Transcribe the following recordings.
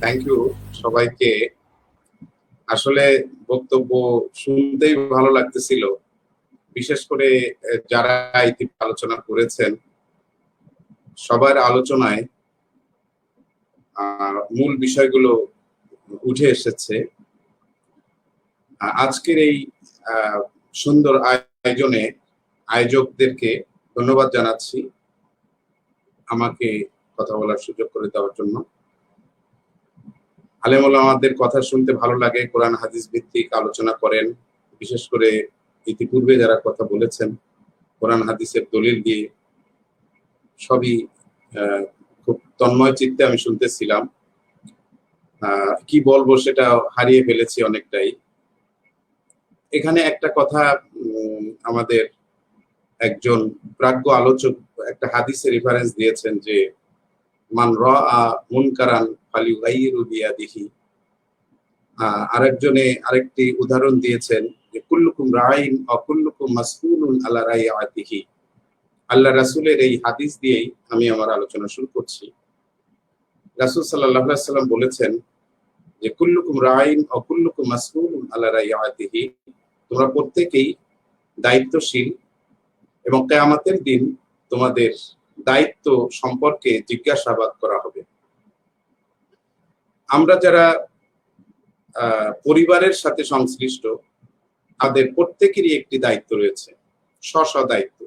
Thank you সবাইকে। আসলে বক্তব্য শুনতেই ভালো লাগতেছিল। বিশেষ করে যারা ইতিমধ্যে আলোচনা করেছেন, সবার আলোচনায় মূল বিষয়গুলো উঠে এসেছে। আজকের এই সুন্দর আয়োজনে আয়োজকদেরকে ধন্যবাদ জানাচ্ছি। আমাকে কথা বলার সুযোগ করে দেওয়ার জন্য। আলেমুল আমাদের কথা শুনতে ভালো লাগে, কোরআন, হাদিস ভিত্তিক আলোচনা করেন। বিশেষ করে ইতিপূর্বে যারা কথা বলেছেন, কোরআন, হাদিসের দলিল দিয়ে সবই খুব তন্ময় চিত্তে আমি শুনতেছিলাম। কি বলব সেটা হারিয়ে ফেলেছি অনেকটাই। এখানে একটা কথা আমাদের একজন প্রাজ্ঞ আলোচক একটা হাদিসের রেফারেন্স দিয়েছেন যে মান র মুনকারান বিয়াদিহি। আহ, আরেকজনে আরেকটি উদাহরণ দিয়েছেন যে কুল্লুকুম রাইন মাসউলুন আলা রাইয়াতিহি আল্লাহ রাসূলের এই হাদিস দিয়েই আমি আমার আলোচনা শুরু করছি। রাসূল আলাইহি সাল্লাম বলেছেন যে কুল্লুকুম রাইন অ কুল্লুকুম মাসউলুন আলা রাইয়াতিহি তোমরা প্রত্যেকেই দায়িত্বশীল এবং কেয়ামতের দিন তোমাদের দায়িত্ব সম্পর্কে জিজ্ঞাসাবাদ করা হবে। আমরা যারা পরিবারের সাথে সংশ্লিষ্ট, তাদের প্রত্যেকেরই একটি দায়িত্ব রয়েছে স্ব স্ব দায়িত্ব।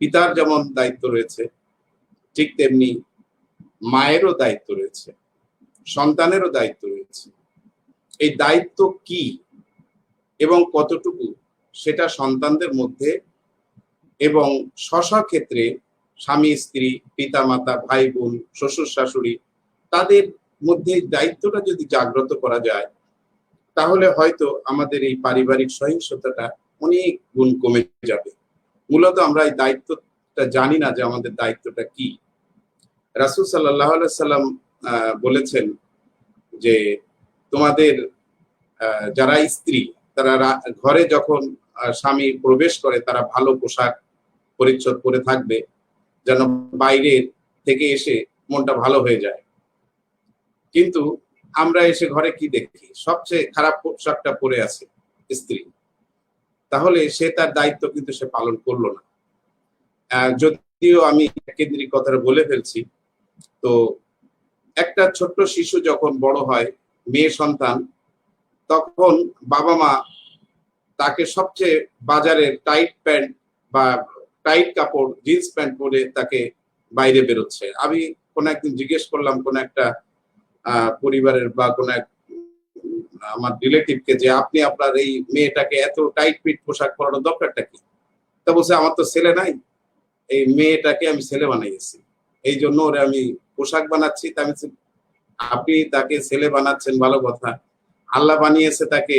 পিতার যেমন দায়িত্ব রয়েছে, ঠিক তেমনি মায়েরও দায়িত্ব রয়েছে, সন্তানেরও দায়িত্ব রয়েছে। এই দায়িত্ব কি এবং কতটুকু সেটা সন্তানদের মধ্যে এবং স্ব ক্ষেত্রে স্বামী, স্ত্রী পিতা মাতা ভাই বোন শ্বশুর, শাশুড়ি, তাদের মধ্যে দায়িত্বটা যদি জাগ্রত করা যায়, তাহলে হয়তো আমাদের এই পারিবারিক সহিংসতাটা অনেক গুণ কমে যাবে। মূলত আমরা এই দায়িত্বটা জানি না যে আমাদের দায়িত্বটা কি। রাসুল সাল্লাহ সাল্লাম বলেছেন যে তোমাদের যারা স্ত্রী, তারা ঘরে যখন স্বামী প্রবেশ করে, তারা ভালো পোশাক পরিচ্ছদ পরে থাকবে। যেন বাইরের থেকে এসে মনটা ভালো হয়ে যায়। কিন্তু আমরা এসে ঘরে কি দেখি? সবচেয়ে খারাপ পোশাকটা পরে আছে স্ত্রী। তাহলে সে তার দায়িত্ব কিন্তু সে পালন করল না। যদিও আমি কেন্দ্রিক কথাটা বলে ফেলছি, তো একটা ছোট্ট শিশু যখন বড় হয়, মেয়ে সন্তান, তখন বাবা মা তাকে সবচেয়ে বাজারের টাইট প্যান্ট বা টাইট কাপড়, জিন্স প্যান্ট পরে তাকে বাইরে বেরোচ্ছে। আমি কোন একদিন জিজ্ঞেস করলাম, কোন একটা পরিবারের বা কোন এক, আমার রিলেটিভকে যে আপনি আপনার এই মেয়েটাকে এত টাইট ফিট পোশাক পরানোর দরকারটা কি? তা বলছে, আমার তো ছেলে নাই। এই মেয়েটাকে আমি ছেলে বানাইছি এই জন্য ওরে আমি পোশাক বানাচ্ছি। তা আমি আপনি তাকে ছেলে বানাচ্ছেন, ভালো কথা। আল্লাহ বানিয়েছে তাকে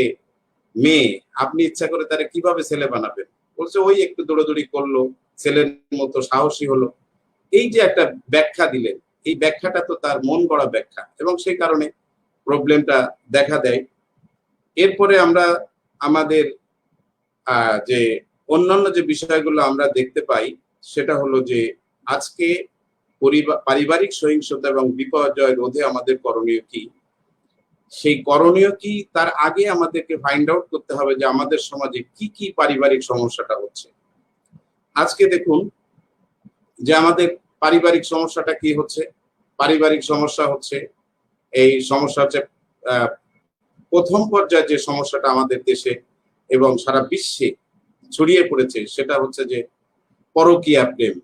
মেয়ে। আপনি ইচ্ছা করে তারা কীভাবে ছেলে বানাবেন? বলছে, ওই একটু দৌড়াদৌড়ি করল, ছেলের মতো সাহসী হলো। এই যে একটা ব্যাখ্যা দিলেন, এই ব্যাখ্যাটা তো তার মন গড়া ব্যাখ্যা এবং সেই কারণে প্রবলেমটা দেখা দেয়। এরপরে আমরা আমাদের যে অন্যান্য যে বিষয়গুলো আমরা দেখতে পাই, সেটা হলো যে আজকে পারিবারিক সহিংসতা এবং বিপর্যয় রোধে আমাদের করণীয় কি? সেই করণীয় কি? তার আগে আমাদেরকে ফাইন্ড আউট করতে হবে যে আমাদের সমাজে কি কি পারিবারিক সমস্যাটা হচ্ছে। আজকে দেখুন যে আমাদের পারিবারিক সমস্যাটা কি হচ্ছে? পারিবারিক সমস্যা হচ্ছে, এই সমস্যা হচ্ছে প্রথম পর্যায়ে যে সমস্যাটা আমাদের দেশে এবং সারা বিশ্বে ছড়িয়ে পড়েছে, সেটা হচ্ছে যে পরকীয়া প্রেম।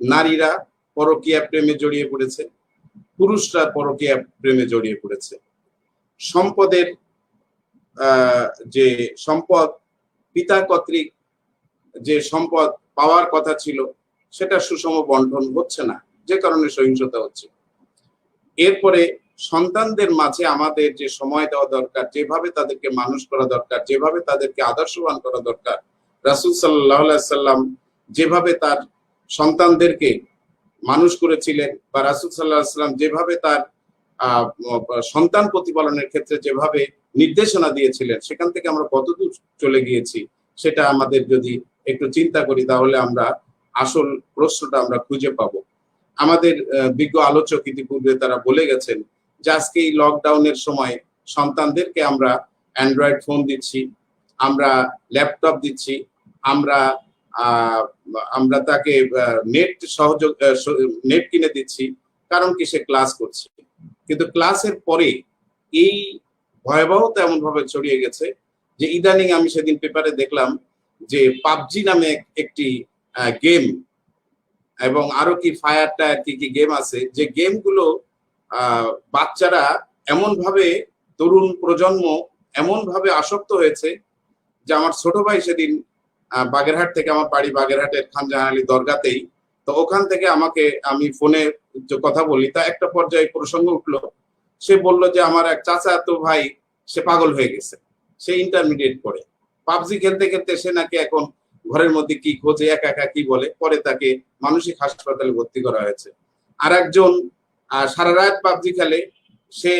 নারীরা পরকীয়া প্রেমে জড়িয়ে পড়েছে, পুরুষরা পরকীয়া প্রেমে জড়িয়ে পড়েছে। সম্পদের যে সম্পদ পিতা কর্তৃক যে সম্পদ পাওয়ার কথা ছিল, সেটা সুষম বন্টন হচ্ছে না, যে কারণে সহিংসতা হচ্ছে। এরপরে সন্তানদের মাঝে আমাদের যে সময় দেওয়া দরকার, যেভাবে তাদেরকে মানুষ করা দরকার, যেভাবে তাদেরকে আদর্শবান করা দরকার, রাসুল সাল্লাহ সাল্লাম যেভাবে তার সন্তানদেরকে মানুষ করেছিলেন বা রাসুল সাল্লাহ সাল্লাম যেভাবে তার সন্তান প্রতিপালনের ক্ষেত্রে যেভাবে নির্দেশনা দিয়েছিলেন, সেখান থেকে আমরা কতদূর চলে গিয়েছি, সেটা আমাদের যদি একটু চিন্তা করি, তাহলে আমরা আসল প্রশ্নটা আমরা খুঁজে পাব। আমাদের বিজ্ঞ আলোচক ইতিপূর্বে তারা বলে গেছেন যে, আজকে এই লকডাউনের সময় সন্তানদেরকে আমরা অ্যান্ড্রয়েড ফোন দিচ্ছি, আমরা ল্যাপটপ দিচ্ছি, আমরা আমরা তাকে নেট সহযোগ নেট কিনে দিচ্ছি, কারণ কি সে ক্লাস করছে। কিন্তু ক্লাসের পরে এই ভয়াবহতা এমন ভাবে ছড়িয়ে গেছে যে ইদানিং আমি সেদিন পেপারে দেখলাম যে পাবজি নামে একটি গেম এবং আরও কি ফায়ার টায়ার কি কি গেম আছে, যে গেমগুলো বাচ্চারা এমন ভাবে তরুণ প্রজন্ম এমন ভাবে আসক্ত হয়েছে যে আমার ছোট ভাই সেদিন বাগেরহাট থেকে আমার বাড়ি বাগেরহাটের খান জাহান আলী দরগাতেই তো ওখান থেকে আমাকে, আমি ফোনে কথা বলি, তা একটা পর্যায়ে প্রসঙ্গ উঠল। সে বলল যে, আমার এক চাচা তো ভাই, সে পাগল হয়ে গেছে। সে ইন্টারমিডিয়েট পড়ে। পাবজি খেলতে খেলতে সে নাকি এখন ঘরের মধ্যে কি খোঁজে, একা একা কি বলে, পরে তাকে মানসিক হাসপাতালে ভর্তি করা হয়েছে। আর একজন সারা রাত পাবজি খেলে। সে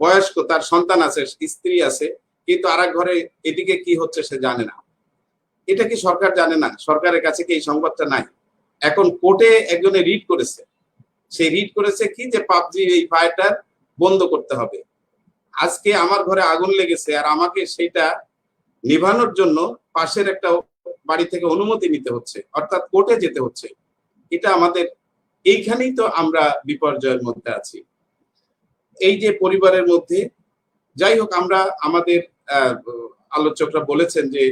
বয়স্ক, তার সন্তান আছে, স্ত্রী আছে, কিন্তু আর ঘরে এদিকে কি হচ্ছে সে জানে না। এটা কি সরকার জানে না? সরকারের কাছে কি এই সংবাদটা নাই? এখন কোর্টে একজনে রিড করেছে। সে রিড করেছে কি? যে পাবজি এই ফায়ারটা বন্ধ করতে হবে। আজকে আমার ঘরে আগুন লেগেছে আর আমাকে সেটা নিভানোর জন্য পাশের একটা বাড়ি থেকে অনুমতি নিতে হচ্ছে। অর্থাৎ কোর্টে যেতে হচ্ছে। এটা আমাদের, এইখানেই তো আমরা বিপর্যয়ের মধ্যে আছি। এই যে পরিবারের মধ্যে, যাই হোক আমরা আমাদের আলোচকরা বলেছেন যে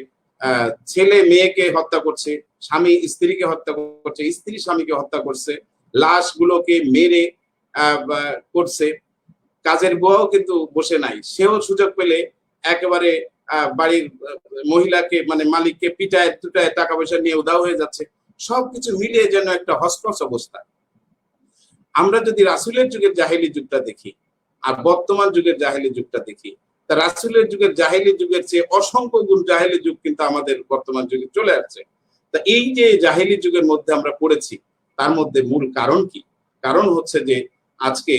ছেলে মেয়েকে হত্যা করছে, স্বামী স্ত্রীকে হত্যা করছে, স্ত্রী স্বামীকে হত্যা করছে, লাশগুলোকে মেরে করছে। কাজের বুয়াও কিন্তু বসে নাই। সেও সুযোগ পেলে একেবারে বাড়ির মহিলাকে মানে মালিককে পিটায়, টুটায় টাকা পয়সা নিয়ে উদাও হয়ে যাচ্ছে। সবকিছু মিলিয়ে যেন একটা হসপস অবস্থা। আমরা যদি রাসুলের যুগের জাহেলি যুগটা দেখি, আর বর্তমান যুগের জাহেলি যুগটা দেখি তা রাসুলের যুগের জাহেলি যুগের চেয়ে অসংখ্য গুণ জাহেলি যুগ কিন্তু আমাদের বর্তমান যুগে চলে আসছে। তা এই যে জাহেলি যুগের মধ্যে আমরা পড়েছি, তার মধ্যে মূল কারণ কি? কারণ হচ্ছে যে আজকে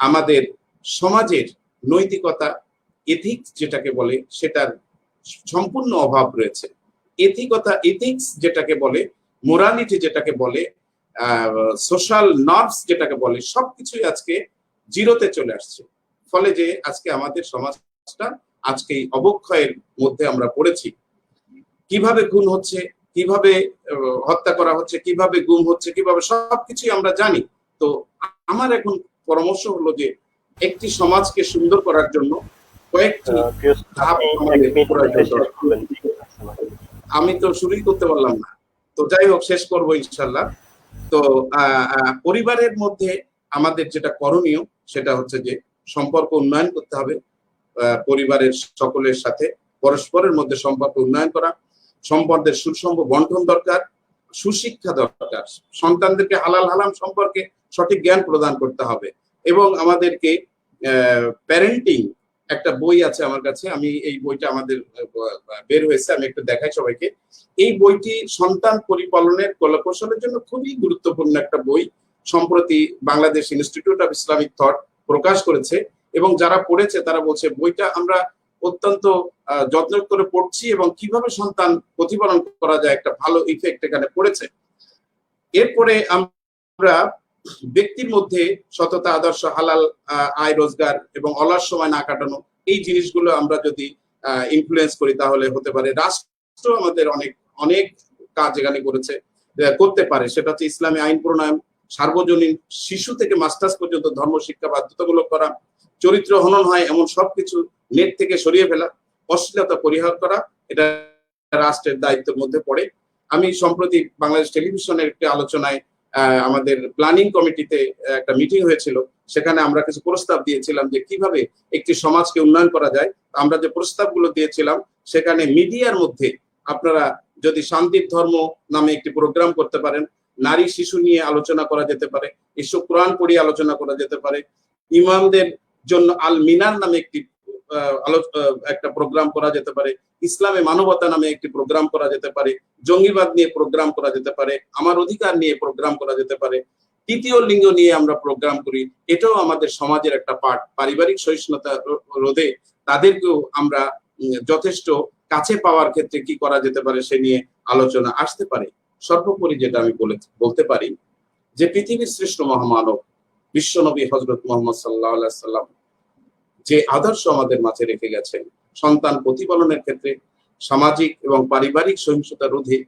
আমাদের সমাজের নৈতিকতা এথিক্স যেটাকে বলে, সেটার সম্পূর্ণ অভাব রয়েছে। এথিকতা এথিক্স যেটাকে বলে মোরালিটি যেটাকে বলে সোশ্যাল নর্মস যেটাকে বলে, সবকিছুই আজকে জিরোতে চলে আসছে। ফলে যে আজকে আমাদের সমাজটা আজকে এই অবক্ষয়ের মধ্যে আমরা পড়েছি। কীভাবে খুন হচ্ছে কীভাবে হত্যা করা হচ্ছে কীভাবে গুম হচ্ছে কীভাবে সবকিছুই আমরা জানি। তো আমার এখন পরামর্শ হলো যে একটি সমাজকে সুন্দর করার জন্য কয়েকটি ধাপ। আমি তো শুরুই করতে পারলাম না। তো যাই হোক শেষ করব ইনশাল্লাহ তো পরিবারের মধ্যে আমাদের যেটা করণীয় সেটা হচ্ছে যে সম্পর্ক উন্নয়ন করতে হবে পরিবারের সকলের সাথে পরস্পরের মধ্যে সম্পর্ক উন্নয়ন করা, সম্পদের সুষম বন্টন দরকার, সুশিক্ষা দরকার, সন্তানদেরকে হালাল হালাম সম্পর্কে সঠিক জ্ঞান প্রদান করতে হবে এবং আমাদেরকে প্যারেন্টিং একটা বই আছে আমার কাছে, আমি এই বইটা আমাদের বের হয়েছে, আমি একটু দেখাই সবাইকে। এই বইটি সন্তান পরিপালনের কলাকৌশলের জন্য খুবই গুরুত্বপূর্ণ একটা বই, সম্প্রতি Bangladesh institute of Islamic thought প্রকাশ করেছে এবং যারা পড়েছে তারা বলছে, বইটা আমরা অত্যন্ত যত্ন করে পড়ছি এবং কীভাবে সন্তান প্রতিপালন করা যায়, একটা ভালো ইফেক্ট এখানে পড়েছে। এরপরে আমরা ব্যক্তির মধ্যে সততা, আদর্শ, হালাল আয়, রোজগার এবং অলস সময় না কাটানো এই জিনিসগুলো আমরা যদি ইনফ্লুয়েন্স করি তাহলে হতে পারে। রাষ্ট্র আমাদের অনেক অনেক কাজ এখানে করেছে করতে পারে। সেটা হচ্ছে ইসলামী আইন প্রণয়ন সার্বজনীন শিশু থেকে মাস্টার্স পর্যন্ত ধর্ম, শিক্ষা, বাধ্যতামূলক করা, চরিত্র হনন হয়, এমন সবকিছু নেট থেকে সরিয়ে ফেলা, অশ্লীলতা পরিহার করা, এটা রাষ্ট্রের দায়িত্বের মধ্যে পড়ে। আমি সম্প্রতি বাংলাদেশ টেলিভিশনের একটি আলোচনায় আমাদের প্ল্যানিং কমিটিতে একটা মিটিং হয়েছিল, সেখানে আমরা কিছু প্রস্তাব দিয়েছিলাম যে কীভাবে একটি সমাজকে উন্নয়ন করা যায়। আমরা যে প্রস্তাবগুলো দিয়েছিলাম, সেখানে মিডিয়ার মধ্যে আপনারা যদি শান্তির ধর্ম নামে একটি প্রোগ্রাম করতে পারেন নারী শিশু নিয়ে আলোচনা করা যেতে পারে ঈশ্বর কোরআন পড়িয়ে আলোচনা করা যেতে পারে। ইমামদের জন্য আল মিনার নামে একটি একটা প্রোগ্রাম করা যেতে পারে। ইসলামে মানবতা নামে একটি প্রোগ্রাম করা যেতে পারে। জঙ্গিবাদ নিয়ে প্রোগ্রাম করা যেতে পারে। আমার অধিকার নিয়ে প্রোগ্রাম করা যেতে পারে। তৃতীয় লিঙ্গ নিয়ে আমরা প্রোগ্রাম করি। এটাও আমাদের সমাজের একটা পার্ট পারিবারিক সহিষ্ণুতা রোধে তাদেরকেও আমরা যথেষ্ট কাছে পাওয়ার ক্ষেত্রে কি করা যেতে পারে সে নিয়ে আলোচনা আসতে পারে। সর্বোপরি যেটা আমি বলে বলতে পারি, যে পৃথিবীর শ্রেষ্ঠ মহামানব বিশ্বনবী হজরত মোহাম্মদ সাল্লাহ সাল্লাম যে আদর্শ আমাদের মাঝে রেখে গেছেন, সন্তান প্রতিপালনের ক্ষেত্রে সামাজিক এবং পারিবারিক সহিংসতা রোধে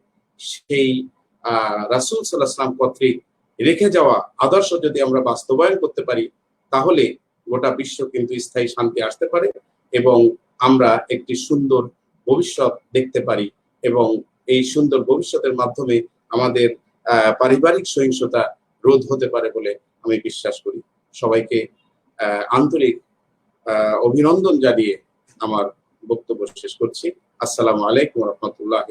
সেই আহ রাসুল সাল্লাহাম কর্তৃক রেখে যাওয়া আদর্শ যদি আমরা বাস্তবায়ন করতে পারি, তাহলে গোটা বিশ্ব কিন্তু স্থায়ী শান্তি আসতে পারে এবং আমরা একটি সুন্দর ভবিষ্যৎ দেখতে পারি এবং এই সুন্দর ভবিষ্যতের মাধ্যমে আমাদের পারিবারিক সহিংসতা রোধ হতে পারে বলে আমি বিশ্বাস করি। সবাইকে আন্তরিক অভিনন্দন জানিয়ে আমার বক্তব্য শেষ করছি। আসসালামু আলাইকুম রহমতুল্লাহ